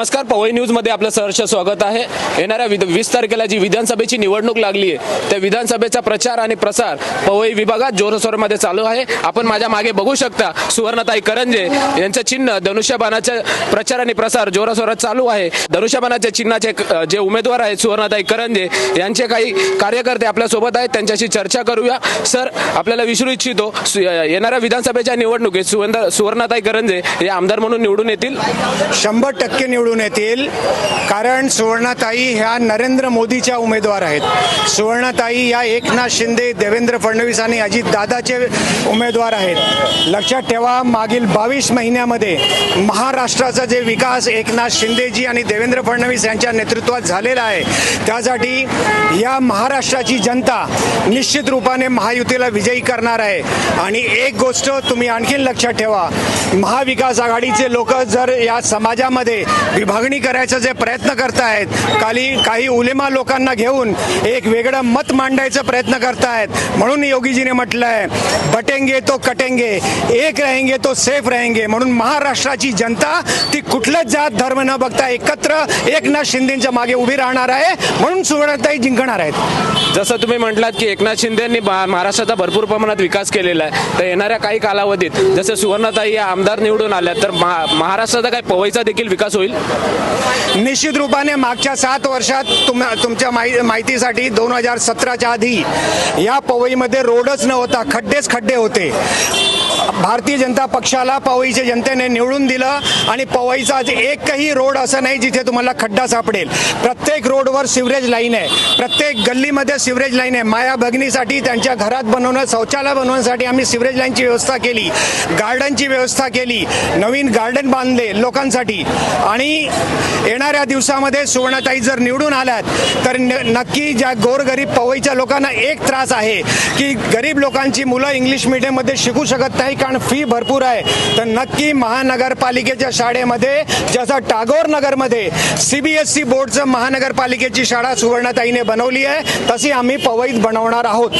नमस्कार पवई न्यूजमध्ये आपलं सहर्ष स्वागत आहे. येणाऱ्या वीस तारखेला जी विधानसभेची निवडणूक लागली आहे त्या विधानसभेचा प्रचार आणि प्रसार पवई विभागात जोरसोरमध्ये चालू आहे. आपण माझ्या मागे बघू शकता सुवर्णताई करंजे यांचं चिन्ह धनुष्यबाणाचे प्रचार आणि प्रसार जोरासोरात चालू आहे. धनुष्यबाणाच्या चिन्हाचे जे उमेदवार आहेत सुवर्णताई करंजे यांचे काही कार्यकर्ते आपल्यासोबत आहेत त्यांच्याशी चर्चा करूया. सर आपल्याला विसरू इच्छितो येणाऱ्या विधानसभेच्या निवडणुकीत सुवर्ण सुवर्णताई करंजे हे आमदार म्हणून निवडून येतील. शंभर टक्के निवडून येतील. कारण सुवर्णाताई ह्या नरेंद्र मोदीच्या उमेदवार आहेत. सुवर्णाताई या एकनाथ शिंदे देवेंद्र फडणवीस आणि अजितदादाचे उमेदवार आहेत. लक्षात ठेवा मागील बावीस महिन्यामध्ये महाराष्ट्राचा जे विकास एकनाथ शिंदेजी आणि देवेंद्र फडणवीस यांच्या नेतृत्वात झालेला आहे त्यासाठी या महाराष्ट्राची जनता निश्चित रूपाने महायुतीला विजयी करणार आहे. आणि एक गोष्ट तुम्ही आणखीन लक्षात ठेवा महाविकास आघाडीचे लोक जर या समाजामध्ये विभागणी करायचा जे प्रयत्न करतायत काही काही उलेमा लोकांना घेऊन एक वेगळं मत मांडायचा प्रयत्न करतायत म्हणून योगीजीने म्हटलं आहे बटेंगे तो कटेंगे एक रहेंगे तो सेफ रहेंगे. म्हणून महाराष्ट्राची जनता ती कुठलंच जात धर्म न बघता एकत्र एकनाथ शिंदेच्या मागे उभी राहणार आहे म्हणून सुवर्णताई जिंकणार आहेत. जसं तुम्ही म्हटलात की एकनाथ शिंदेंनी महाराष्ट्राचा भरपूर प्रमाणात विकास केलेला आहे तर येणाऱ्या काही कालावधीत जसं सुवर्णताई या आमदार निवडून आल्या तर महाराष्ट्राचा काही पवईचा देखील विकास होईल? निश्चित रूपाने मागच्या सात वर्षात तुम तुमच्या माहि माहितीसाठी दोन हजार सतराच्या आधी या पवईमध्ये रोडच नव्हता खड्डेच खड्डे होते. भारतीय जनता पक्षाला पवईच्या जनतेने निवडून दिलं आणि पवईचा आज एकही रोड असं नाही जिथे तुम्हाला खड्डा सापडेल. प्रत्येक रोडवर सिवरेज लाईन आहे. प्रत्येक गल्लीमध्ये सिवरेज लाईन आहे. माया भगिनीसाठी त्यांच्या घरात बनवणं शौचालय बनवण्यासाठी आम्ही सिवरेज लाईनची व्यवस्था केली. गार्डनची व्यवस्था केली. नवीन गार्डन बांधले लोकांसाठी. आणि येणाऱ्या दिवसामध्ये सुवर्णताई जर निवडून आल्यात तर न- नक्की ज्या गोरगरीब पवईच्या लोकांना एक त्रास आहे की गरीब लोकांची मुलं इंग्लिश मीडियममध्ये शिकू शकत नाही कारण फी भरपूर आहे. तर नक्की महानगरपालिकेच्या शाळेमध्ये जसं टागोर नगरमध्ये सी बी एस सी बोर्डचं महानगरपालिकेची शाळा सुवर्णताईने बनवली आहे तशी आम्ही पवईत बनवणार आहोत.